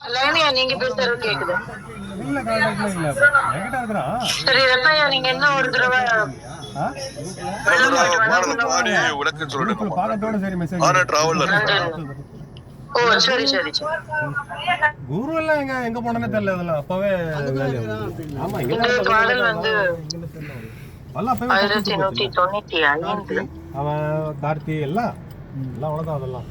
லைனியா நீங்க பேசுறது கேக்குது. சரி நீங்க என்ன ஒரு தடவை குரூப்ல சொல்லிட்டு ஓ சரி சரி குரு எல்லாம் எங்க எங்க போனேன்னு தெரியல அதெல்லாம் அப்பவே. ஆமா இந்த பாடல் வந்து ஆயிரத்தி நூத்தி. தொண்ணூத்தி ஐந்து. அவன் கார்த்தி எல்லாம் எல்லாம் அவ்வளவுதான் அதெல்லாம்.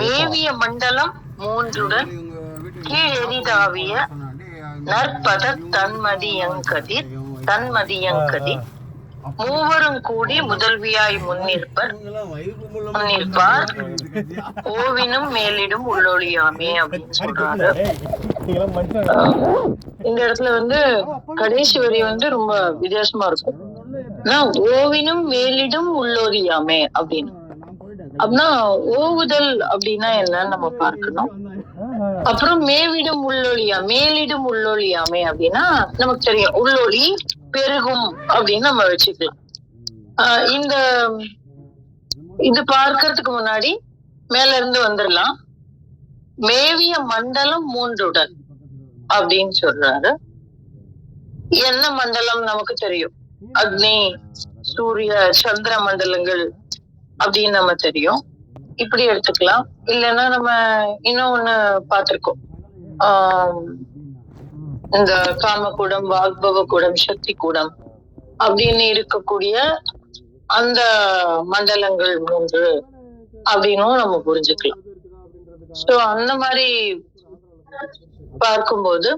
மேவிய மண்டலம் மூன்றுடன் இவங்க வீட்டுக்கு கீழ் எரிதாவிய சொன்னாண்டி, அந்த நற்பத தன்மதியங்கதிர் தன்மதியங்கதிர் மூவரும் கூடி முதல்வியாய் முன்னிற்பர். முள்ள முன்னிற்பார். ஓவினும் மேலிடும் உள்ளொளியாமே அப்படின்னு சொல்றாரு. இந்த இடத்துல வந்து கடைசி வரி வந்து ரொம்ப வித்தியாசமா இருக்கும். ஓவினும் மேலிடும் உள்ளொளியாமே அப்படின்னு. அப்படின்னா ஓவுதல் அப்படின்னா என்னன்னு நம்ம பார்க்கணும். அப்புறம் மேவிடும் உள்ளொளியா மேலிடும் உள்ளொளியாமே அப்படின்னா நமக்கு தெரியும். உள்ளொளி பெருகும் அப்படின்னு நம்ம வச்சுக்கலாம். ஆஹ் இந்த இது பார்க்கறதுக்கு முன்னாடி மேல இருந்து வந்துடலாம் மேவிய மண்டலம் மூன்றுடன் அப்படின்னு சொல்றாரு. என்ன மண்டலம் நமக்கு தெரியும்? அக்னி சூரிய சந்திர மண்டலங்கள் அப்படின்னு நம்ம தெரியும். இப்படி எடுத்துக்கலாம். இல்லைன்னா நம்ம இன்னும் ஒண்ணு பார்த்திருக்கோம். ஆஹ் இந்த காமக்கூடம் வாக்பவ கூடம் சக்தி கூடம் அப்படின்னு இருக்கக்கூடிய அந்த மண்டலங்கள் மூன்று அப்படின்னும் நம்ம புரிஞ்சுக்கலாம். சோ அந்த மாதிரி பார்க்கும்போது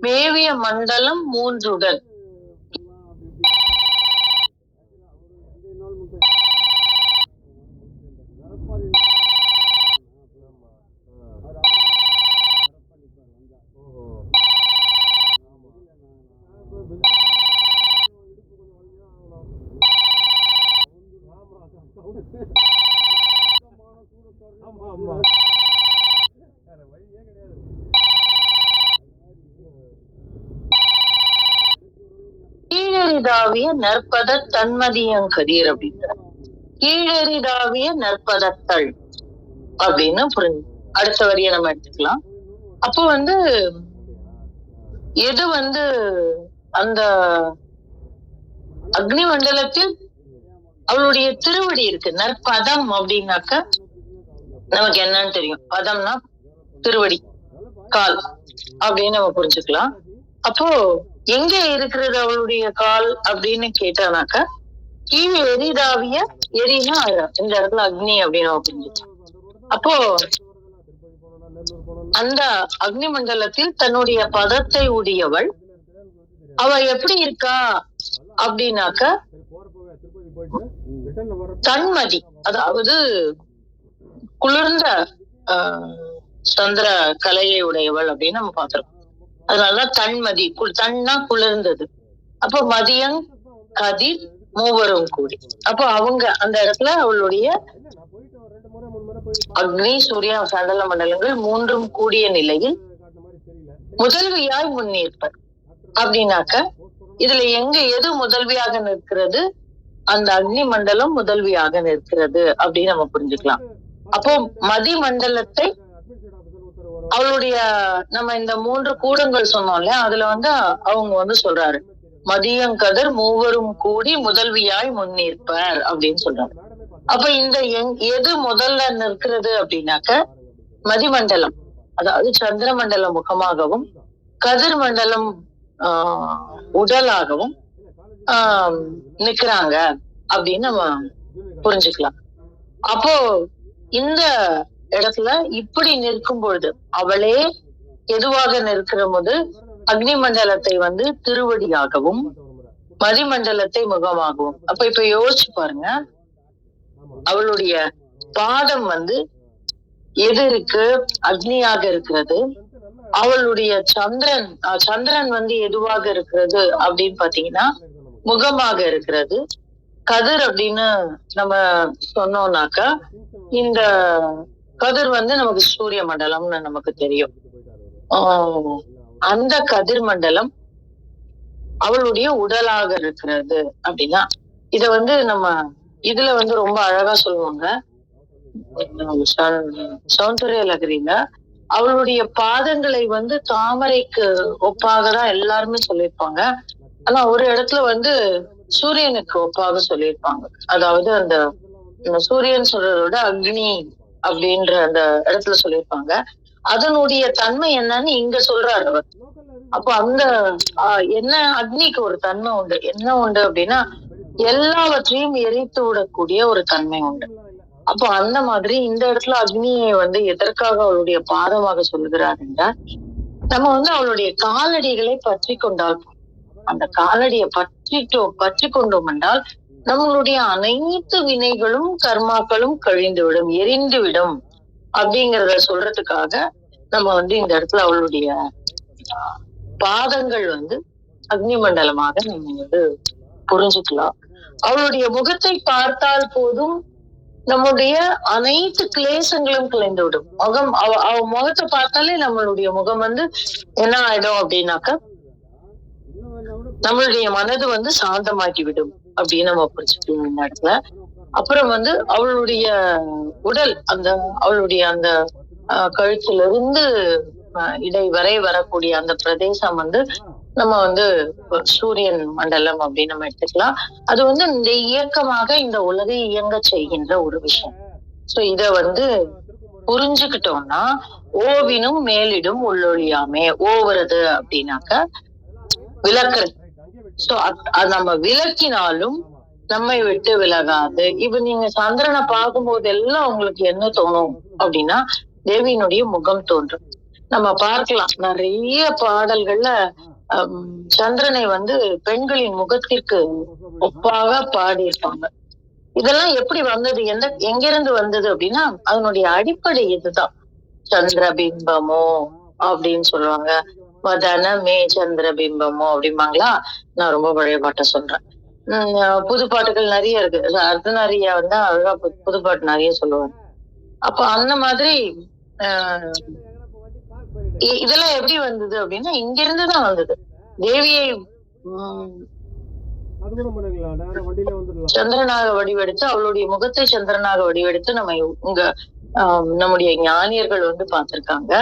மேவிய மண்டலம் மூன்றுடன் ஆமா, ஆமா. கீழறிதாவிய நற்பத தன்மதியங்கதிர் அப்படின்ற கீழறிதாவிய நற்பதத்தள் அப்படின்னு புரிஞ்சு அடுத்த வரிய நம்ம எடுத்துக்கலாம். அப்போ வந்து எது வந்து அந்த அக்னி மண்டலத்தில் அவளுடைய திருவடி இருக்கு நற்பதம் அப்படின்னாக்க நமக்கு என்னன்னு தெரியும். பதம்னா திருவடி கால் அப்படின்னு நம்ம புரிஞ்சுக்கலாம். அப்போ எங்க இருக்கிறது அவளுடைய கால் அப்படின்னு கேட்டானாக்க கீழே எரிதாவிய எரினா இந்த இடத்துல அக்னி அப்படின்னு நம்ம அப்போ அந்த அக்னி மண்டலத்தில் தன்னுடைய பதத்தை உடையவள் அவ எப்படி இருக்கா? அப்படின்னாக்க தன்மதி அதாவது குளிர்ந்த ஆஹ், சந்திர கலையை உடையவள் அப்படின்னு நம்ம பார்த்திருக்கோம். அதனாலதான் தன்மதி தன்னா குளிர்ந்தது. அப்போ மதியம் கதிர் மூவரும் கூடி. அப்போ அவங்க அந்த இடத்துல அவளுடைய அக்னி சூரிய சடல மண்டலங்கள் மூன்றும் கூடிய நிலையில் முதல்வியாய் முன்னேற்பர் அப்படின்னாக்க இதுல எங்க எது முதல்வியாக நிற்கிறது? அந்த அக்னி மண்டலம் முதல்வியாக நிற்கிறது அப்படின்னு நம்ம புரிஞ்சுக்கலாம். அப்போ மதி மண்டலத்தை அவளுடைய நம்ம இந்த மூன்று கூடங்கள் சொன்னோம் இல்லையா அதுல வந்து அவங்க வந்து சொல்றாரு. மதியங்கதர் மூவரும் கூடி முதல்வியாய் முன்னிற்பர் அப்படின்னு சொல்றாரு. அப்ப இந்த எங்- எது முதல்ல நிற்கிறது அப்படின்னாக்க மதிமண்டலம். அதாவது சந்திர மண்டலம் முகமாகவும் கதிர் மண்டலம் ஆஹ் உடலாகவும் ஆஹ் நிக்கிறாங்க அப்படின்னு நம்ம புரிஞ்சுக்கலாம். அப்போ இந்த இடத்துல இப்படி நிற்கும் பொழுது அவளே எதுவாக நிற்கிற போது அக்னி மண்டலத்தை வந்து திருவடியாகவும் மதிமண்டலத்தை முகமாகவும். அப்ப இப்ப யோசிச்சு பாருங்க. அவளுடைய பாதம் வந்து எது இருக்கு அக்னியாக இருக்கிறது. அவளுடைய சந்திரன் சந்திரன் வந்து எதுவாக இருக்கிறது அப்படின்னு பாத்தீங்கன்னா முகமாக இருக்கிறது. கதிர் அப்படின்னு நம்ம சொன்னோம்னாக்கா இந்த கதிர் வந்து நமக்கு சூரிய மண்டலம்னு நமக்கு தெரியும். ஆஹ் அந்த கதிர் மண்டலம் அவளுடைய உடலாக இருக்கிறது அப்படின்னா இத வந்து நம்ம இதுல வந்து ரொம்ப அழகா சொல்லுவாங்க. சௌந்தர்ய லகரியில அவளுடைய பாதங்களை வந்து தாமரைக்கு ஒப்பாக தான் எல்லாருமே சொல்லியிருப்பாங்க. ஆனா ஒரு இடத்துல வந்து சூரியனுக்கு ஒப்பாக சொல்லியிருப்பாங்க. அதாவது அந்த சூரியன் சொல்றதோட அக்னி அப்படின்ற அந்த இடத்துல சொல்லியிருப்பாங்க. அதனுடைய தன்மை என்னன்னு இங்க சொல்றாரு அவர். அப்போ அந்த ஆஹ், என்ன அக்னிக்கு ஒரு தன்மை உண்டு? என்ன உண்டு அப்படின்னா எல்லாவற்றையும் எரித்து விடக்கூடிய ஒரு தன்மை உண்டு. அப்போ அந்த மாதிரி இந்த இடத்துல அக்னியை வந்து எதற்காக அவளுடைய பாதமாக சொல்லுகிறார் என்றால் நம்ம வந்து அவளுடைய காலடிகளை பற்றி கொண்டால் அந்த காலடியை பற்றிட்டோம் பற்றி கொண்டோம் என்றால் நம்மளுடைய அனைத்து வினைகளும் கர்மாக்களும் கழிந்துவிடும் எரிந்துவிடும் அப்படிங்கறத சொல்றதுக்காக நம்ம வந்து இந்த இடத்துல அவளுடைய பாதங்கள் வந்து அக்னி மண்டலமாக நம்ம வந்து புரிஞ்சுக்கலாம். அவளுடைய முகத்தை பார்த்தால் போதும் நம்முடைய அனைத்து கிளேசங்களும் கிளைந்து விடும் முகம் அவ அவ முகத்தை பார்த்தாலே நம்மளுடைய முகம் வந்து என்ன ஆயிடும் அப்படின்னாக்க நம்மளுடைய மனது வந்து சாந்தமாக்கி விடும் அப்படின்னு நம்ம புரிஞ்சுக்கணும் இந்த இடத்துல. அப்புறம் வந்து அவளுடைய உடல் அந்த அவளுடைய அந்த கழுத்துல இருந்து இடை வரை வரக்கூடிய அந்த பிரதேசம் வந்து நம்ம வந்து சூரியன் மண்டலம் அப்படின்னு நம்ம எடுத்துக்கலாம். அது வந்து இந்த இயக்கமாக இந்த உலகை இயங்க செய்கின்ற ஒரு விஷயம். சோ இத வந்து புரிஞ்சுக்கிட்டோம்னா ஓவினும் மேலிடும் உள்ளொழியாமே ஓவுறது அப்படின்னாக்க விளக்குறது சோ அது நம்ம விளக்கினாலும் நம்மை விட்டு விலகாது. இப்ப நீங்க சந்திரனை பார்க்கும்போது எல்லாம் உங்களுக்கு என்ன தோணும் அப்படின்னா தேவியினுடைய முகம் தோன்றும். நம்ம பார்க்கலாம். நிறைய பாடல்கள்ல சந்திரனை வந்து பெண்களின் முகத்திற்கு ஒப்பாக பாடியிருப்பாங்க. இதெல்லாம் எப்படி வந்தது? எந்த எங்கிருந்து வந்தது அப்படின்னா அதனுடைய அடிப்படை இதுதான். சந்திர பிம்பமோ அப்படின்னு சொல்லுவாங்க. வதனமே சந்திரபிம்பமோ அப்படிம்பாங்களா? நான் ரொம்ப பழைய பாட்டை சொல்றேன். புது பாட்டுகள் நிறைய இருக்கு. அர்த்தநாரியா வந்து அழகா புது பாட்டு நிறைய சொல்லுவாங்க. அப்ப அந்த மாதிரி ஆஹ் இதெல்லாம் எப்படி வந்தது அப்படின்னா இங்க இருந்து தான் வந்தது. தேவியை உம் சந்திரனாக வடிவெடுத்து அவளுடைய முகத்தை சந்திரனாக வடிவெடுத்து நம்ம இங்க நம்முடைய ஞானியர்கள் வந்து பார்த்திருக்காங்க.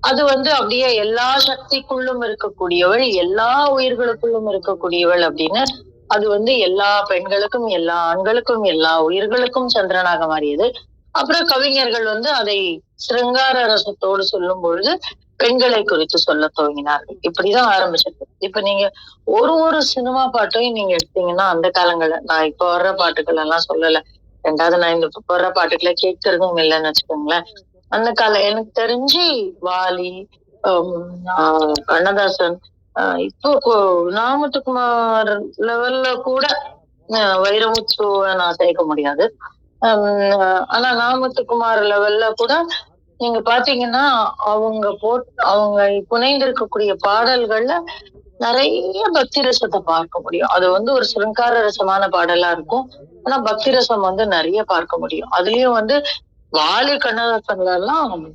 அது வந்து அப்படியே எல்லா சக்திக்குள்ளும் இருக்கக்கூடியவள் எல்லா உயிர்களுக்குள்ளும் இருக்கக்கூடியவள் அப்படின்னு அது வந்து எல்லா பெண்களுக்கும் எல்லா ஆண்களுக்கும் எல்லா உயிர்களுக்கும் சந்திரனாக மாறியது. அப்புறம் கவிஞர்கள் வந்து அதை சிருங்கார ரசத்தோடு சொல்லும் பொழுது பெண்களை குறித்து சொல்ல துவங்கினார்கள். இப்படிதான் ஆரம்பிச்சது. இப்ப நீங்க ஒரு ஒரு சினிமா பாட்டையும் நீங்க எடுத்தீங்கன்னா அந்த காலங்கள்ல நான் இப்ப வர்ற பாட்டுகள் எல்லாம் சொல்லல. ரெண்டாவது நான் இந்த போடுற வர்ற கேட்கறதும் இல்லைன்னு வச்சுக்கோங்களேன். அந்த கால எனக்கு தெரிஞ்சு வாலி ஆஹ் கண்ணதாசன் ஆஹ் இப்போ நாமத்துக்குமார் லெவல்ல கூட ஆஹ் வைரமுத்துவை நான் சேர்க்க முடியாது. ஹம், ஆனா நாமத்துக்குமார் லெவல்ல கூட நீங்க பாத்தீங்கன்னா அவங்க போட் அவங்க புனைந்திருக்கக்கூடிய பாடல்கள்ல நிறைய பக்தி ரசத்தை பார்க்க முடியும். அது வந்து ஒரு சிருங்கார ரசமான பாடலா இருக்கும். ஆனா பக்தி ரசம் வந்து நிறைய பார்க்க முடியும். அதுலயும் வந்து வாலி கண்ணதாசன்லாம் எல்லாம்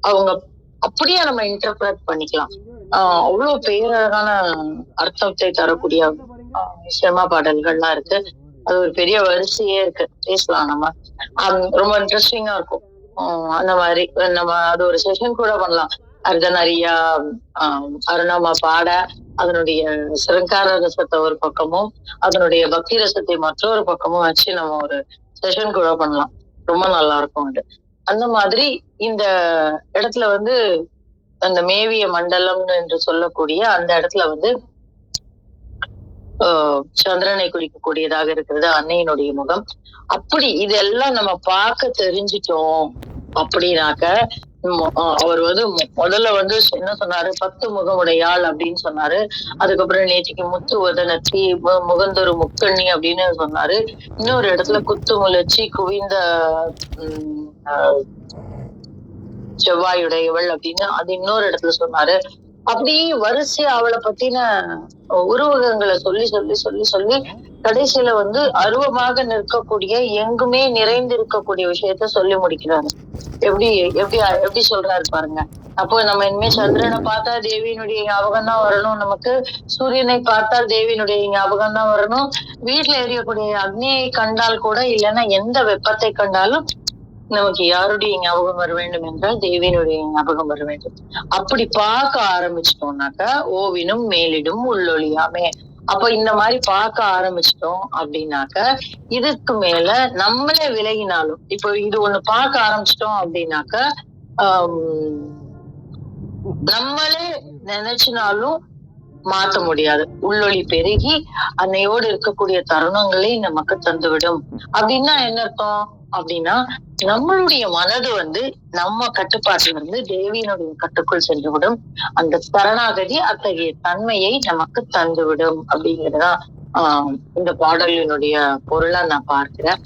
அவங்க அப்படியே நம்ம இன்டர்பிரட் பண்ணிக்கலாம். ஆஹ் அவ்வளவு பேரழகான அர்த்தத்தை தரக்கூடிய சினிமா பாடல்கள்லாம் இருக்கு. அது ஒரு பெரிய வரிசையே இருக்கு. பேசலாம் நம்ம. ரொம்ப இன்ட்ரெஸ்டிங்கா இருக்கும். அந்த மாதிரி நம்ம அது ஒரு செஷன் கூட பண்ணலாம். அர்த்தநரியா அருணாமா பாட அதனுடைய சிறங்கார ரசத்தை ஒரு பக்கமும் அதனுடைய பக்தி ரசத்தை மற்றொரு பக்கமும் வச்சு நம்ம ஒரு செஷன் கூட பண்ணலாம். ரொம்ப நல்லா இருக்கும் அது. அந்த மாதிரி இந்த இடத்துல வந்து அந்த மேவிய மண்டலம் என்று சொல்லக்கூடிய அந்த இடத்துல வந்து ஆஹ் சந்திரனை குறிக்கக்கூடியதாக இருக்கிறது அன்னையினுடைய முகம். அப்படி இதெல்லாம் நம்ம பார்க்க தெரிஞ்சிட்டோம் அப்படின்னாக்க அவர் வந்து முதல்ல வந்து என்ன சொன்னாரு? பத்து முகமுடையாள் அப்படின்னு சொன்னாரு. அதுக்கப்புறம் நேற்றுக்கு முத்து உதனத்தி முகந்தொரு முக்கண்ணி அப்படின்னு சொன்னாரு. இன்னொரு இடத்துல குத்து முளைச்சி குவிந்த உம், ஆஹ், செவ்வாயுடையவள் அப்படின்னு அது இன்னொரு இடத்துல சொன்னாரு. அப்படி வரிசை அவளை பத்தின உருவகங்களை சொல்லி சொல்லி சொல்லி சொல்லி கடைசியில வந்து அருவமாக நிற்கக்கூடிய எங்குமே நிறைந்து இருக்கக்கூடிய விஷயத்த சொல்லி முடிக்கிறாங்க. எப்படி எப்படி எப்படி சொல்றாரு பாருங்க. அப்போ நம்ம இனிமே சந்திரனை பார்த்தா தேவியினுடைய ஞாபகம் தான் வரணும். நமக்கு சூரியனை பார்த்தா தேவியினுடைய ஞாபகம் தான் வரணும். வீட்டுல எரியக்கூடிய அக்னியை கண்டால் கூட இல்லைன்னா எந்த வெப்பத்தை கண்டாலும் நமக்கு யாருடைய ஞாபகம் வர வேண்டும் என்றால் தேவியினுடைய ஞாபகம் வர வேண்டும். அப்படி பார்க்க ஆரம்பிச்சிட்டோம்னாக்கா ஓவினும் மேலிடும் உள்ளொழியாமே அப்ப இந்த மாதிரி பார்க்க ஆரம்பிச்சிட்டோம் அப்படின்னாக்க இதுக்கு மேல நம்மளே விலகினாலும் இப்போ இது ஒண்ணு பார்க்க ஆரம்பிச்சிட்டோம் அப்படின்னாக்க நம்மளே நினைச்சினாலும் மாத்த முடியாது. உள்ளொளி பெருகி அன்னையோடு இருக்கக்கூடிய தருணங்களை நமக்கு தந்துவிடும். அப்படின்னா என்ன அர்த்தம்? அப்படின்னா நம்மளுடைய மனது வந்து நம்ம கட்டுப்பாட்டுல இருந்து தேவியினுடைய கட்டுக்குள் சென்றுவிடும். அந்த சரணாகதி அத்தகைய தன்மையை நமக்கு தந்துவிடும் அப்படிங்கிறதா ஆஹ் இந்த பாடலினுடைய பொருளா நான் பார்க்கிறேன்.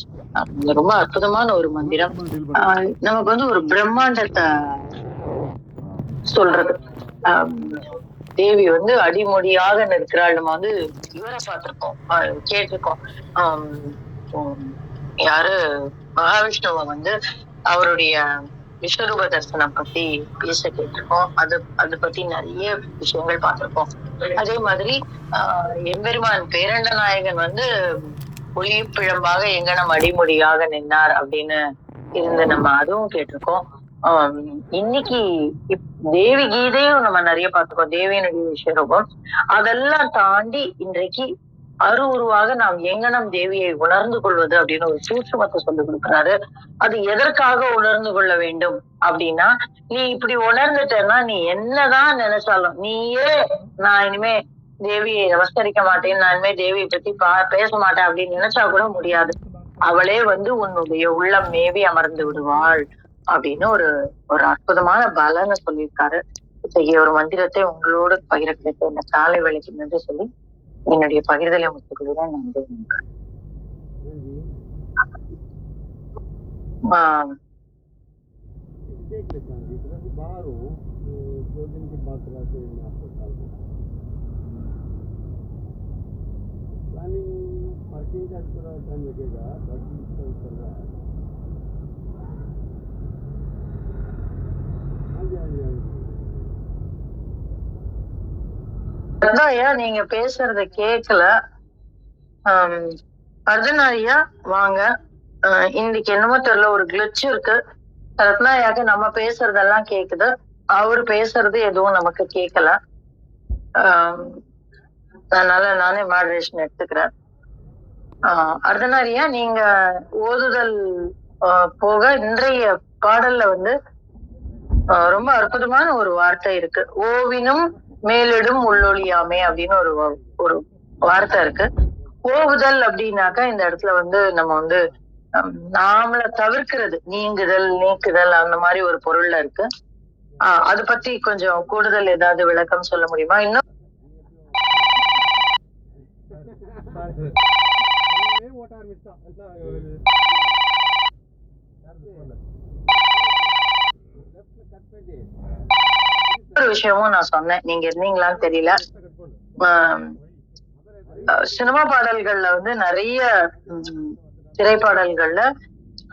ரொம்ப அற்புதமான ஒரு மந்திரம். ஆஹ் நமக்கு வந்து ஒரு பிரம்மாண்டத்தை சொல்றது. ஆஹ் தேவி வந்து அடிமொழியாக நிற்கிறாள். நம்ம வந்து இவரை பார்த்திருக்கோம் கேட்டிருக்கோம். ஆஹ் யாரு மகாவிஷ்ணுவை வந்து அவருடைய விஸ்வரூப தரிசனம் பத்தி பேச கேட்டிருக்கோம். அது அது பத்தி நிறைய விஷயங்கள் பார்த்திருக்கோம். அதே மாதிரி ஆஹ் எம்பெருமான் பேரண்ட நாயகன் வந்து ஒளிப்பிழம்பாக எங்கனம் அடிமொழியாக நின்னார் அப்படின்னு இருந்து நம்ம அதுவும் கேட்டிருக்கோம். ஆஹ் இன்னைக்கு இப்- தேவி கீதையும் நம்ம நிறைய பார்த்துக்கோம் தேவியனுடைய விஷயம் அதெல்லாம் தாண்டி இன்றைக்கு அரு உருவாக நாம் எங்கனம் தேவியை உணர்ந்து கொள்வது அப்படின்னு ஒரு சூட்சுமத்தை சொல்லி கொடுக்குறாரு. அது எதற்காக உணர்ந்து கொள்ள வேண்டும் அப்படின்னா நீ இப்படி உணர்ந்துட்டேன்னா நீ என்னதான் நினைச்சாலும் நீயே நான் இனிமே தேவியை நமஸ்கரிக்க மாட்டேன் நான் இனிமே தேவியை பத்தி பா பேச மாட்டேன் அப்படின்னு நினைச்சா கூட முடியாது. அவளே வந்து உன்னுடைய உள்ளம் மேவி அமர்ந்து விடுவாள் அப்படின்னு ஒரு ஒரு அற்புதமான பலனை சொல்லியிருக்காரு. இத்தகைய ஒரு மந்திரத்தை உங்களோடு பகிர கிடைத்த இந்த காலை வேலைக்கு நன்றி சொல்லி என்னுடைய பகிர்தலை முத்துக்கொள்கிறேன் நன்றி ஆஹ் देख लेता हूँ जितना भी बाहर हूँ तो दो दिन के बाद थोड़ा से मैं आपको कॉल करूँगा प्लानिंग पार्किंग का थोड़ा टाइम लगेगा बाकी सब चल रहा है हाँ जी हाँ जी हाँ जी அதான் ஐயா நீங்க பேசுறத கேட்கல அர்ஜுன் ஐயா வாங்க. இன்னைக்கு என்னமோ தெரியல ஒரு கிளிச் இருக்கு. ரத்னாயாக்கு நம்ம பேசுறதெல்லாம் கேக்குது. அவர் பேசுறது எதுவும் நமக்கு கேட்கல அதனால நானே மாடரேஷன் எடுத்துக்கிறேன். ஆஹ் நீங்க ஓதுதல் ஆஹ் போக இன்றைய பாடல்ல வந்து ரொம்ப அற்புதமான ஒரு வார்த்தை இருக்கு. ஓவினும் மேலிடும் உள்ளொளியாமே அப்படின்னு ஒரு ஒரு வார்த்தை இருக்கு. ஓவுதல் அப்படின்னாக்கா இந்த இடத்துல வந்து நம்ம வந்து நாமள தவிர்க்கிறது. நீங்குதல் நீக்குதல் அந்த மாதிரி ஒரு பொருள்ல இருக்கு. ஆஹ் அது பத்தி கொஞ்சம் கூடுதல் ஏதாவது விளக்கம் சொல்ல முடியுமா? இன்னும்? ஓட்டார் மிச்சம் ஒரு விஷயமும் நான் சொன்னேன். நீங்க இருந்தீங்களான்னு தெரியல. சினிமா பாடல்கள்ல வந்து நிறைய திரைப்பாடல்கள்ல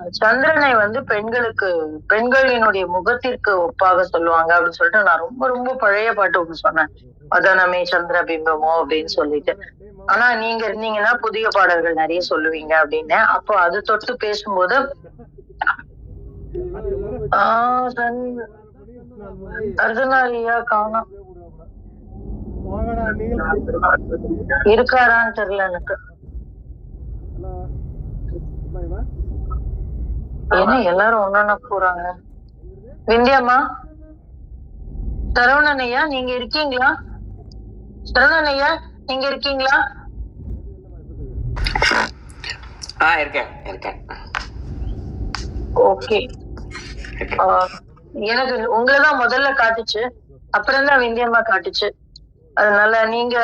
சந்திரனை வந்து பெண்களுக்கு பெண்களினுடைய முகத்திற்கு ஒப்பாக சொல்லுவாங்க அப்படின்னு சொல்லிட்டு நான் ரொம்ப ரொம்ப பழைய பாட்டு ஒண்ணு சொன்னேன். மதனமே சந்திர பிம்பமோ? அப்படின்னு சொல்லிட்டு. ஆனா நீங்க இருந்தீங்கன்னா புதிய பாடல்கள் நிறைய சொல்லுவீங்க அப்படின்னு. அப்போ அது தொட்டு பேசும்போது ஆஹ் சந்த்- அர்ஜுனாரியா காணோம். இருக்காரான்னு தெரியல எனக்கு. என்ன எல்லாரும் ஒன்னொன்னா போறாங்க? விந்தியாம்மா? சரவணன் ஐயா நீங்க இருக்கீங்களா? சரவணன் ஐயா நீங்க இருக்கீங்களா? ஆ இருக்கேன் இருக்கேன். ஓகே. எனக்கு உங்களை தான் முதல்ல காட்டுச்சு. அப்புறம் தான் விந்தியம்மா காட்டுச்சு. அதனால நீங்க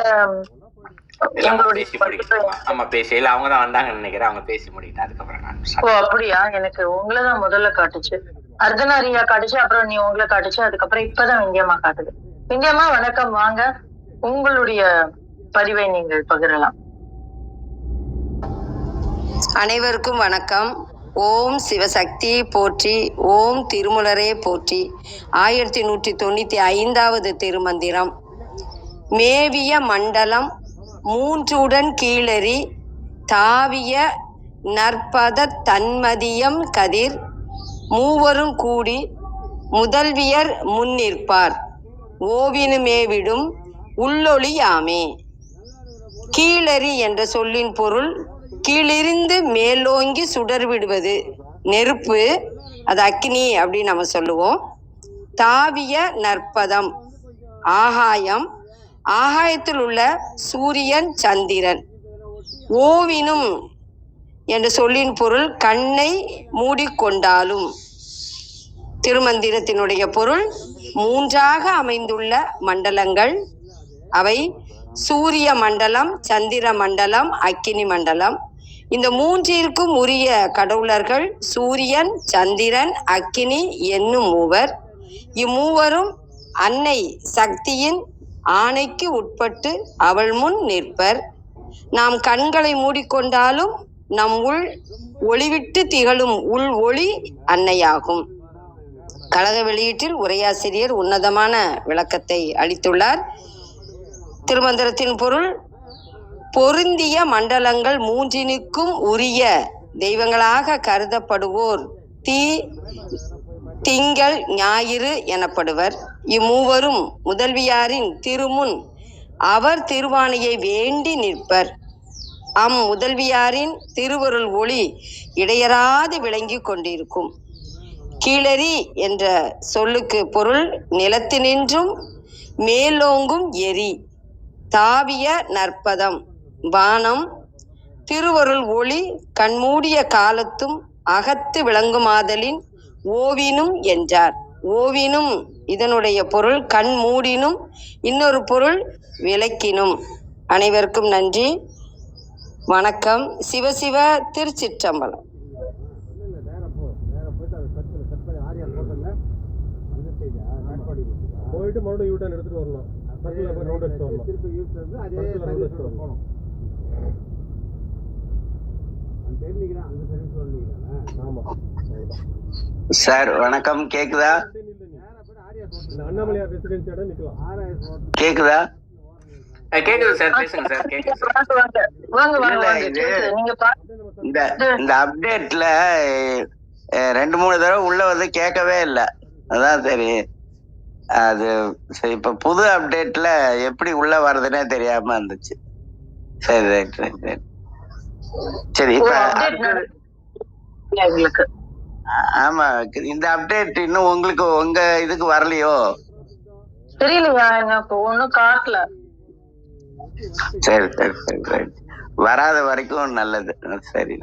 ஆமா பேசி இல்ல அவங்க தான் வந்தாங்கன்னு நினைக்கிறேன். அவங்க பேசி முடிக்கிட்டு அதுக்கப்புறம் நான் ஓ start. அப்படியா? எனக்கு உங்களை தான் முதல்ல காட்டுச்சு. அர்த்தநாரியா காட்டுச்சு அப்புறம் நீ உங்களை காட்டுச்சு அதுக்கப்புறம் இப்பதான் விந்தியம்மா காட்டுது. விந்தியம்மா வணக்கம். வாங்க. உங்களுடைய பதிவை நீங்கள் பகிரலாம். அனைவருக்கும் வணக்கம். ஓம் சிவசக்தி போற்றி ஓம் திருமுலரே போற்றி. ஆயிரத்தி நூற்றி தொண்ணூற்றி ஐந்தாவது திருமந்திரம். மேவிய மண்டலம் மூன்றுடன் கீழறி தாவிய நற்பத தன்மதியம் கதிர் மூவரும் கூடி முதல்வியர் முன் நிற்பார். ஓவினுமேவிடும் உள்ளொளியாமே கீழறி என்ற சொல்லின் பொருள் கீழிருந்து மேலோங்கி சுடர் விடுவது நெருப்பு அது அக்னி அப்படின்னு நம்ம சொல்லுவோம். தாவிய நற்பதம் ஆகாயம். ஆகாயத்தில் உள்ள சூரியன் சந்திரன். ஓவினும் என்ற சொல்லின் பொருள் கண்ணை மூடிக்கொண்டாலும். திருமந்திரத்தினுடைய பொருள் மூன்றாக அமைந்துள்ள மண்டலங்கள். அவை சூரிய மண்டலம் சந்திர மண்டலம் அக்கினி மண்டலம். இந்த மூன்றிற்கும் உரிய கடவுளர்கள் சூரியன் சந்திரன் அக்கினி என்னும் மூவர். இம்மூவரும் அன்னை சக்தியின் ஆணைக்கு உட்பட்டு அவள் முன் நிற்பர். நாம் கண்களை மூடிக்கொண்டாலும் நம் உள் ஒளிவிட்டு திகழும் உள் ஒளி அன்னையாகும். கழக வெளியீட்டில் உரையாசிரியர் உன்னதமான விளக்கத்தை அளித்துள்ளார். திருமந்திரத்தின் பொருள் பொருந்திய மண்டலங்கள் மூன்றினுக்கும் உரிய தெய்வங்களாக கருதப்படுவோர் தீ திங்கள் ஞாயிறு எனப்படுவர். இம்மூவரும் முதல்வியாரின் திருமுன் அவர் திருவானையை வேண்டி நிற்பர். அம் முதல்வியாரின் திருவருள் ஒளி இடையராது விளங்கிக் கொண்டிருக்கும். கீழறி என்ற சொல்லுக்கு பொருள் நிலத்தினின்றும் மேலோங்கும் எரி தாவிய நற்பதம். வானம் திருவருள் ஒளி கண்மூடிய காலத்தும் அகத்து விளங்குமாதலின் ஓவினும் என்றார். ஓவினும் இதனுடைய பொருள் கண் மூடினும் இன்னொரு பொருள் விளக்கினும். அனைவருக்கும் நன்றி. வணக்கம். சிவசிவ திருச்சிற்றம்பலம். போயிட்டு மறுபடியும் யூ டர்ன் எடுத்துட்டு வரணும் திருப்பி அதே போகணும் சார் வணக்கம். கேக்குதா? கேக்குதா? கேக்குது சார். பேசுங்க கேக்குது இந்த இந்த அப்டேட்ல ரெண்டு மூணு தடவை உள்ள வந்து கேட்கவே இல்லை. அதான் சரி. அது சரி இப்ப புது அப்டேட்ல எப்படி உள்ள வர்றதுன்னே தெரியாம இருந்துச்சு. சரி ரைட் ரைட் ரைட் சரி எங்களுக்கு. ஆமா இந்த அப்டேட் இன்னும் உங்களுக்கு உங்க இதுக்கு வரலையோ? தெரியலையா எனக்கு ஒண்ணும் காட்டல. சரி சரி சரி ரைட் வராத வரைக்கும் நல்லது. சரி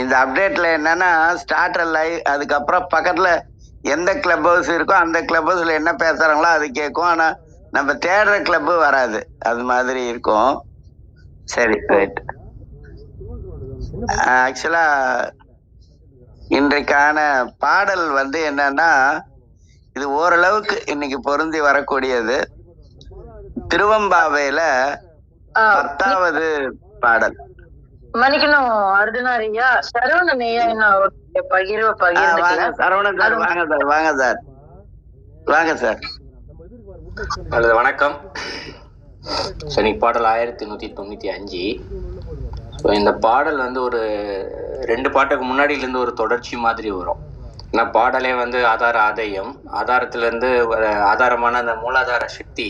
இந்த அப்டேட்ல என்னன்னா ஸ்டார்டர் லைவ் அதுக்கப்புறம் பக்கத்துல எந்த கிளப் ஹவுஸ் இருக்கோ அந்த கிளப் ஹவுஸ்ல என்ன பேசுறாங்களோ அது கேட்கும். ஆனா நம்ம தேடுற கிளப் வராது. அது மாதிரி இருக்கும். சரி ரைட் ஆக்சுவலா இன்றைக்கான பாடல் வந்து என்னன்னா இது ஓரளவுக்கு இன்னைக்கு பொருந்தி வரக்கூடியது. திருவம்பாவையில பத்தாவது பாடல். மன்னிக்கணும் அர்ஜுனாரியா சரவணன் ஐயா என்ன பகிர்வை வாங்க சரவணன் சார் வாங்க சார் வாங்க சார். வாங்க சார். வணக்கம். சரி பாடல் ஆயிரத்தி நூற்றி தொண்ணூற்றி அஞ்சு. ஸோ இந்த பாடல் வந்து ஒரு ரெண்டு பாட்டுக்கு முன்னாடியிலேருந்து ஒரு தொடர்ச்சி மாதிரி வரும். ஏன்னா பாடலே வந்து ஆதார ஆதாயம். ஆதாரத்திலேருந்து ஆதாரமான அந்த மூலாதார சக்தி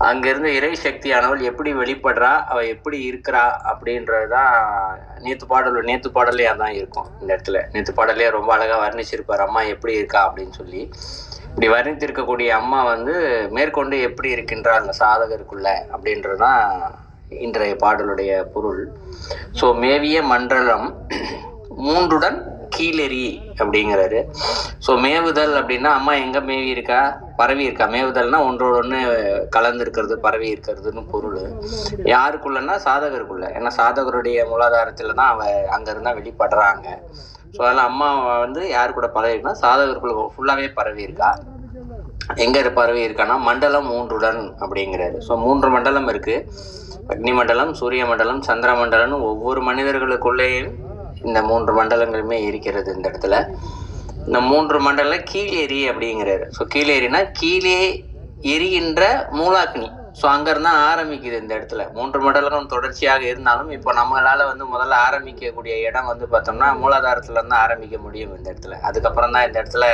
அங்கேருந்து இறை சக்தியானவள் எப்படி வெளிப்படுறா அவள் எப்படி இருக்கிறா அப்படின்றது தான் நேற்று பாடல் நேற்று பாடலே அதான் இருக்கும் இந்த இடத்துல. நேற்று பாடலே ரொம்ப அழகாக வர்ணிச்சிருப்பார் அம்மா எப்படி இருக்கா? அப்படின்னு சொல்லி. இப்படி வர்ணித்திருக்கக்கூடிய அம்மா வந்து மேற்கொண்டு எப்படி இருக்கின்றார் அந்த சாதகருக்குள்ள அப்படின்றது தான் இன்றைய பாடலுடைய பொருள். ஸோ மேவிய மண்டலம் மூன்றுடன் கீழெறி அப்படிங்கிறாரு. ஸோ மேவுதல் அப்படின்னா அம்மா எங்கே மேவி இருக்கா பரவி இருக்கா மேவுதல்னா ஒன்றோட ஒன்று கலந்து இருக்கிறது பரவி இருக்கிறதுன்னு பொருள். யாருக்குள்ளன்னா சாதகருக்குள்ள. ஏன்னா சாதகருடைய மூலாதாரத்தில் தான் அவ அங்கேருந்து தான் வெளிப்படுறாங்க. ஸோ அதனால் அம்மா வந்து யார் கூட பரவினா சாதகருக்குள்ள ஃபுல்லாகவே பரவி இருக்கா? எங்கே பரவி இருக்கான்னா மண்டலம் மூன்றுடன் அப்படிங்கிறாரு. ஸோ மூன்று மண்டலம் இருக்குது அக்னி மண்டலம் சூரிய மண்டலம் சந்திர மண்டலம்னு ஒவ்வொரு மனிதர்களுக்குள்ளேயும் இந்த மூன்று மண்டலங்களுமே இருக்கிறது இந்த இடத்துல. இந்த மூன்று மண்டலம் கீழேரி அப்படிங்கிறாரு. ஸோ கீழேரினா கீழே எரிகின்ற மூலாக்னி. ஸோ அங்கேருந்து ஆரம்பிக்குது இந்த இடத்துல. மூன்று மண்டலங்களும் தொடர்ச்சியாக இருந்தாலும் இப்போ நம்மளால வந்து முதல்ல ஆரம்பிக்கக்கூடிய இடம் வந்து பார்த்தோம்னா மூலாதாரத்துல இருந்து ஆரம்பிக்க முடியும் இந்த இடத்துல. அதுக்கப்புறம் தான் இந்த இடத்துல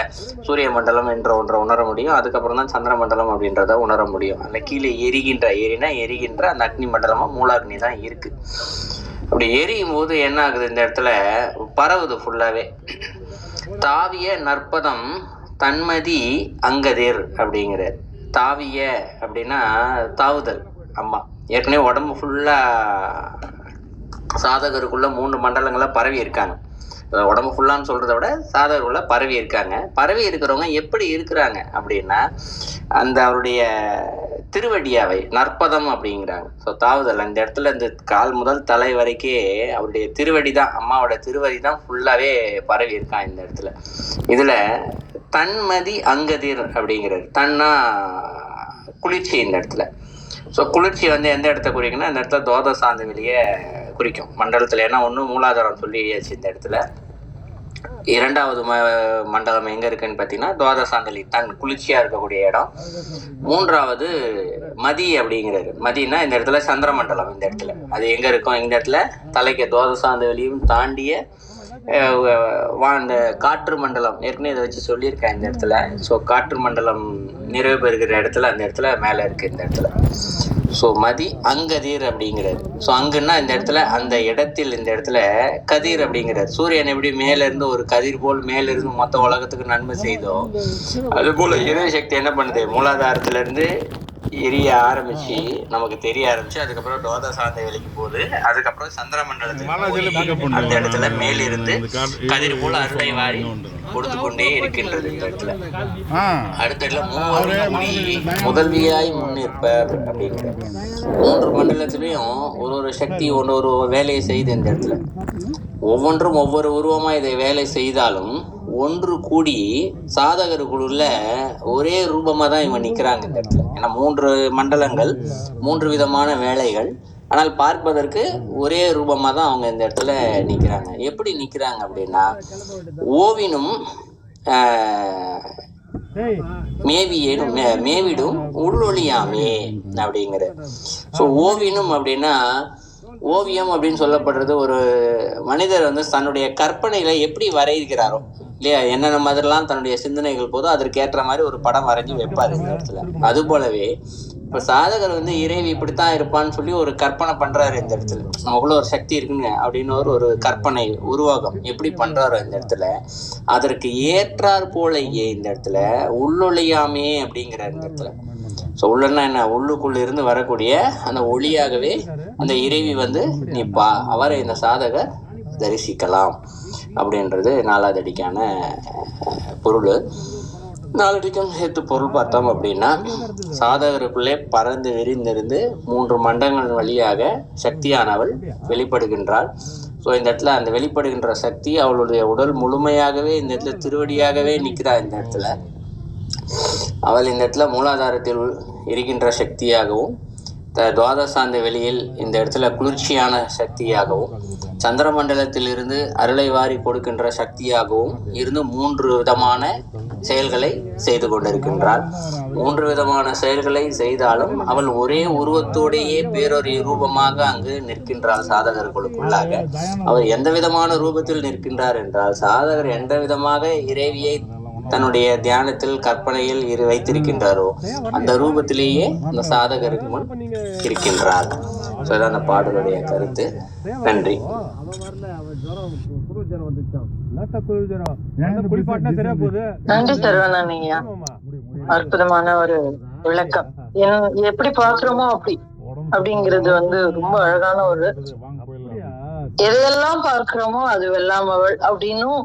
சூரிய மண்டலம் என்ற ஒன்றை உணர முடியும். அதுக்கப்புறம் தான் சந்திர மண்டலம் அப்படின்றத உணர முடியும். அந்த கீழே எரிகின்ற எரினா எரிகின்ற அந்த அக்னி மண்டலமா மூலாக்னி தான் இருக்கு. அப்படி எரியும் போது என்ன ஆகுது இந்த இடத்துல? பரவுது ஃபுல்லாவே தாவிய நற்பதம் தன்மதி அங்கதேர் அப்படிங்கிறார். தாவிய அப்படின்னா தாவுதல் அம்மா. ஏற்கனவே உடம்பு ஃபுல்லா சாதகருக்குள்ள மூன்று மண்டலங்களாக பரவி இருக்காங்க. உடம்பு ஃபுல்லான்னு சொல்கிறத விட சாதகருக்குள்ள பரவி இருக்காங்க. பரவி இருக்கிறவங்க எப்படி இருக்கிறாங்க அப்படின்னா அந்த அவருடைய திருவடியாவை நற்பதம் அப்படிங்கிறாங்க. ஸோ தாவுதல் அந்த இடத்துல இந்த கால் முதல் தலை வரைக்கே அவருடைய திருவடி தான் அம்மாவோட திருவடி தான் ஃபுல்லாகவே பரவி இருக்கான் இந்த இடத்துல. இதில் தன்மதி அங்கதிர் அப்படிங்கிறது தன்னா குளிர்ச்சி இந்த இடத்துல. ஸோ குளிர்ச்சி வந்து எந்த இடத்த குறிக்குன்னா இந்த இடத்துல தோத சாந்த வெளியே குறிக்கும். மண்டலத்தில் ஏன்னா ஒன்று மூலாதாரம் சொல்லியாச்சு இந்த இடத்துல. இரண்டாவது ம மண்டலம் எங்கே இருக்குன்னு பார்த்தீங்கன்னா துவாதசாந்தலி. தன் குளிர்ச்சியாக இருக்கக்கூடிய இடம். மூன்றாவது மதி அப்படிங்கிறது மதினா இந்த இடத்துல சந்திர மண்டலம் இந்த இடத்துல. அது எங்கே இருக்கும் இந்த இடத்துல தலைக்கு துவாதசாந்தலியும் தாண்டிய அந்த வா இந்த காற்று மண்டலம். ஏற்கனவே இதை வச்சு சொல்லியிருக்கேன் இந்த இடத்துல. ஸோ காற்று மண்டலம் நிறைவு பெறுகிற இடத்துல அந்த இடத்துல மேலே இருக்குது இந்த இடத்துல. ஸோ மதி அங்கதிர் அப்படிங்கிறது ஸோ அங்குன்னா இந்த இடத்துல அந்த இடத்தில் இந்த இடத்துல கதிர் அப்படிங்கிறது சூரியன் எப்படி மேல இருந்து ஒரு கதிர் போல் மேல இருந்து மொத்த உலகத்துக்கு நன்மை செய்தோ அது போல இறை சக்தி என்ன பண்ணுது? மூலாதாரத்துல இருந்து எரிய ஆரம்பிச்சு நமக்கு தெரிய ஆரம்பிச்சு அதுக்கப்புறம் தோத சார்ந்த வேலைக்கு போகுது. அதுக்கப்புறம் சந்திர மண்டலத்துக்கு போய் அந்த இடத்துல மேலிருந்து கதிர் போல அருளை வாரி கொடுத்து கொண்டே இருக்கின்றது இந்த இடத்துல. அடுத்த இடத்துல மூவரும் முதல்வியாய் முன்னிற்பர் அப்படிங்கிற மூன்று மண்டலத்திலையும் ஒரு ஒரு சக்தி ஒன்று ஒரு வேலையை செய்யுது இந்த இடத்துல. ஒவ்வொன்றும் ஒவ்வொரு உருவமா இதை வேலை செய்தாலும் ஒன்று கூடி சாதகருக்குள்ள ஒரே ரூபமா தான் இவங்க நிக்கிறாங்க இந்த இடத்துல. ஏன்னா மூன்று மண்டலங்கள் மூன்று விதமான வேலைகள். ஆனால் பார்ப்பதற்கு ஒரே ரூபமா தான் அவங்க இந்த இடத்துல நிக்கிறாங்க. எப்படி நிக்கிறாங்க அப்படின்னா ஓவினும் மேவியேனும் மே- மேவிடும் உள்ளொழியாமே அப்படிங்கிற ஸோ ஓவினும் அப்படின்னா ஓவியம் அப்படின்னு சொல்லப்படுறது ஒரு மனிதர் வந்து தன்னுடைய கற்பனையில எப்படி வரைகிறாரோ இல்லையா? என்னென்ன மாதிரிலாம் தன்னுடைய சிந்தனைகள் போதோ அதற்கேற்ற மாதிரி ஒரு படம் வரைஞ்சி வைப்பார் இந்த இடத்துல. அது போலவே இப்போ சாதகர் வந்து இறைவி இப்படித்தான் இருப்பான்னு சொல்லி ஒரு கற்பனை பண்றாரு இந்த இடத்துல. அவ்வளோ ஒரு சக்தி இருக்குங்க அப்படின்னு ஒரு ஒரு கற்பனை உருவாகம் எப்படி பண்றாரோ இந்த இடத்துல. அதற்கு ஏற்றாற் போலயே இந்த இடத்துல உள்ளொளியாமே அப்படிங்கிற இந்த இடத்துல. ஸோ உள்ளன்னா என்ன? உள்ளுக்குள்ள இருந்து வரக்கூடிய அந்த ஒளியாகவே அந்த இறைவி வந்து நிப்பா அவரை இந்த சாதகர் தரிசிக்கலாம் அப்படின்றது நாலாவது அடிக்கான பொருள். நாலடிக்கும் சேர்த்து பொருள் பார்த்தோம் அப்படின்னா சாதகருக்குள்ளே பறந்து விரிந்திருந்து மூன்று மண்டங்கள் வழியாக சக்தியானவள் வெளிப்படுகின்றாள். ஸோ இந்த இடத்துல அந்த வெளிப்படுகின்ற சக்தி அவளுடைய உடல் முழுமையாகவே இந்த இடத்துல திருவடியாகவே நிற்கிறா இந்த இடத்துல. அவள் இந்த இடத்துல மூலாதாரத்தில் இருக்கின்ற சக்தியாகவும் த- துவாதசாந்த வெளியில் இந்த இடத்துல குளிர்ச்சியான சக்தியாகவும் சந்திரமண்டலத்திலிருந்து அருளை வாரி கொடுக்கின்ற சக்தியாகவும் இருந்து மூன்று விதமான செயல்களை செய்து கொண்டிருக்கின்றாள். மூன்று விதமான செயல்களை செய்தாலும் அவள் ஒரே உருவத்தோடையே பேரொரு ரூபமாக அங்கு நிற்கின்றாள் சாதகர்களுக்குள்ளாக. அவர் எந்த விதமான ரூபத்தில் நிற்கின்றார் என்றால் சாதகர் எந்த விதமாக இறைவியை தன்னுடைய தியானத்தில் கற்பனையில் இரு வைத்திருக்கின்றாரோ அந்த ரூபத்திலேயே அந்த சாதகருக்கு முன் இருக்கின்றார். ஸோ அந்த பாடலுடைய கருத்து. நன்றி. நன்றி சரவணன் ஐயா அற்புதமான ஒரு விளக்கம். எப்படி பாக்குறோமோ அப்படி. அப்படிங்கிறது வந்து ரொம்ப அழகான ஒரு எதையெல்லாம் பார்க்கிறோமோ அது வெல்லாம் அவள் அப்படின்னும்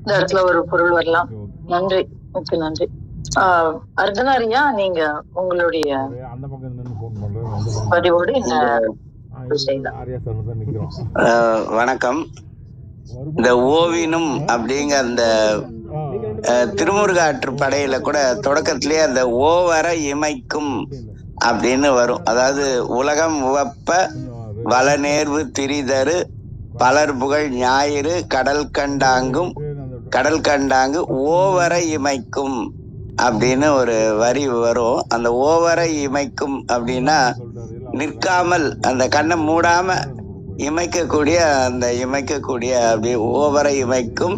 இந்த இடத்துல ஒரு பொருள் வரலாம். நன்றி. மிக்க நன்றி. ஆஹ் அர்த்தனாரியா நீங்க உங்களுடைய அந்த பதிவோடு இந்த வணக்கம். இந்த ஓவினும் அப்படிங்கிற அந்த திருமுருகாற்று படையில கூட தொடக்கத்திலேயே அந்த ஓவர இமைக்கும் அப்படின்னு வரும். அதாவது உலகம் உவப்ப வளநேர்வு திரிதரு பலர் புகழ் ஞாயிறு கடல் கண்டாங்கும் கடல் கண்டாங்கு ஓவர இமைக்கும் அப்படின்னு ஒரு வரி வரும். அந்த ஓவரை இமைக்கும் அப்படின்னா நிற்காமல் அந்த கண்ணை மூடாம இமைக்கக்கூடிய அந்த இமைக்கக்கூடிய அப்படி ஓவரை இமைக்கும்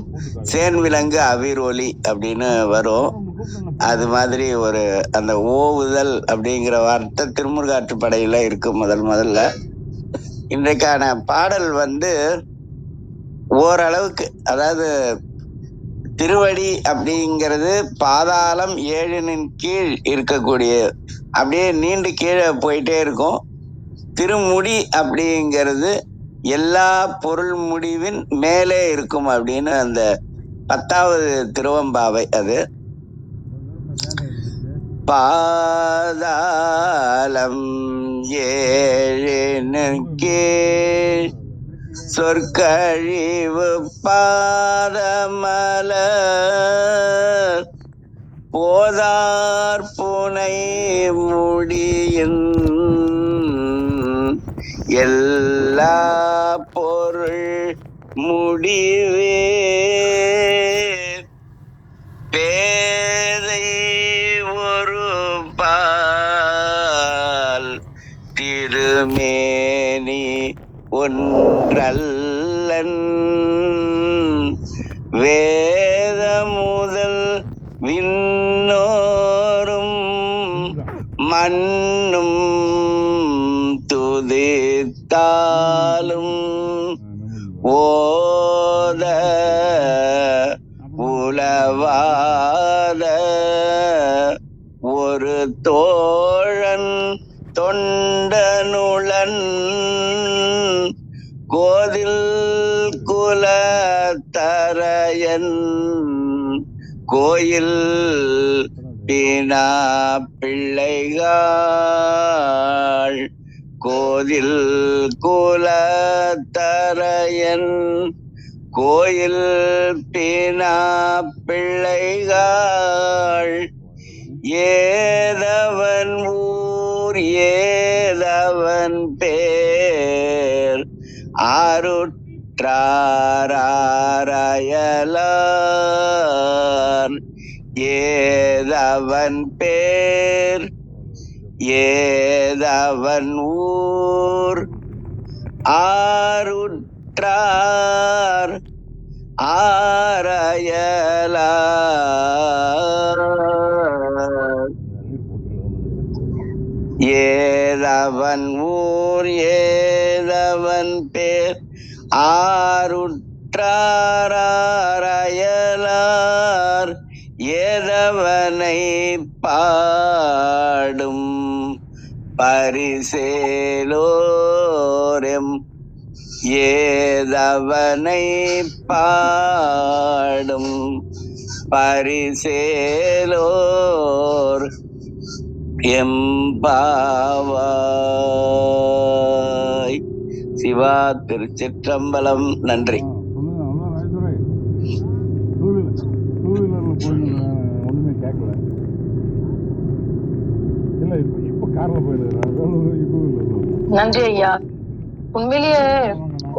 சேன் விலங்கு அவிரொலி அப்படின்னு வரும். அது மாதிரி ஒரு அந்த ஓவுதல் அப்படிங்கிற வார்த்தை திருமுருகாற்று படையில இருக்கு முதல் முதல்ல. இன்றைக்கான பாடல் வந்து ஓரளவுக்கு அதாவது திருவடி அப்படிங்கிறது பாதாளம் ஏழினின் கீழ் இருக்கக்கூடிய அப்படியே நீண்டு கீழே போயிட்டே இருக்கும். திருமுடி அப்படிங்கிறது எல்லா பொருள் முடிவின் மேலே இருக்கும் அப்படின்னு அந்த பத்தாவது திருவம்பாவை அது. பாதாளம் ஏழினின் கீழ் சொற்கழிவு பாதமலர் போதார் புனை முடியின் எல்லா பொருள் முடிவே. பேதை ஒரு பால் திருமே ஒன்றல்லன். வேத முதல் விண்ணோரும் மண்ணும் துதித்தாலும் ஓத கோயில் பினா பிள்ளைகள். கோதில் குலத்தரையன். கோயில் பினா பிள்ளைகள். ஏதவன் ஊர் ஏதவன் பேர். ஆருற்றாராயலார் ஏதவன் பேர் ஏதவன் ஊர். ஆருற்றார் ஆரையலார். ஏதவன் ஊர் ஏதவன் பேர் ஆருற்றாரையலார் ஏதவனை பாடும் பரிசேலோரம் ஏதவனை பாடும் பரிசேலோர் எம்பாவாய். சிவா திருச்சிற்றம்பலம். நன்றி டூ வீலரில் போய் ஒன்றுமே கேட்கல இல்லை இப்போ இப்போ காரில் நன்றி ஐயா. உண்மையிலேயே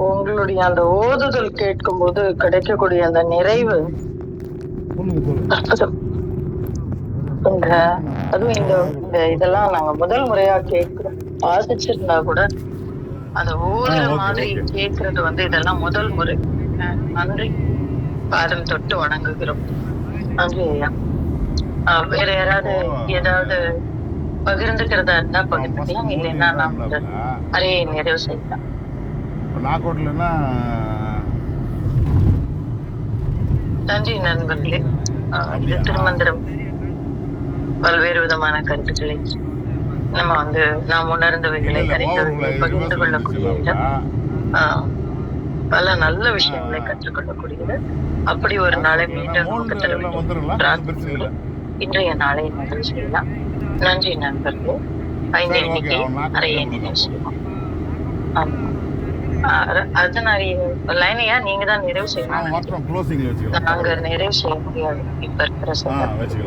உங்களுடைய அந்த ஓதுதல் கேட்கும்போது கிடைக்கக்கூடிய அந்த நிறைவு அற்புதம். இந்த அதுவும் இந்த இந்த இதெல்லாம் நாங்க முதல் முறையா கேட்கிறோம். பாதிச்சிருந்தா கூட அந்த okay, மாதிரி. கேட்கறது வந்து இதெல்லாம் முதல் முறை. நன்றி. பாதம் தொட்டு வணங்குகிறோம். நன்றி ஐயா. வேற யாராவது ஏதாவது பகிர்ந்துக்கிறதா இருந்தா பகிர்ந்துக்கலாம். இல்லைன்னா நாம் நிறைவு செய்யலாம். நன்றி நண்பர்களே. திருமந்திரம். பல்வேறு விதமான கருத்துக்களை நம்ம வந்து நாம் உணர்ந்தவைகளை அறிந்தவைகளை பகிர்ந்து கொள்ளக்கூடிய இடம். பல நல்ல விஷயங்களை கற்றுக்கொள்ளக்கூடியது அப்படி ஒரு நாளை மீண்டும் இல்லை இன்றைய நாளை செய்யலாம். நன்றி நண்பர்களே. ஐந்து சரி, okay, எண்ணிக்கை அவன் நாக்கு அறையை வந்து நிறைவு செய்யலாம் ஆமா. ஆஹ், அது நிறைய லைனையா நீங்க தான் நிறைவு செய்யணும் நாங்க நிறைவு செய்ய முடியாது. இப்ப இருக்கிற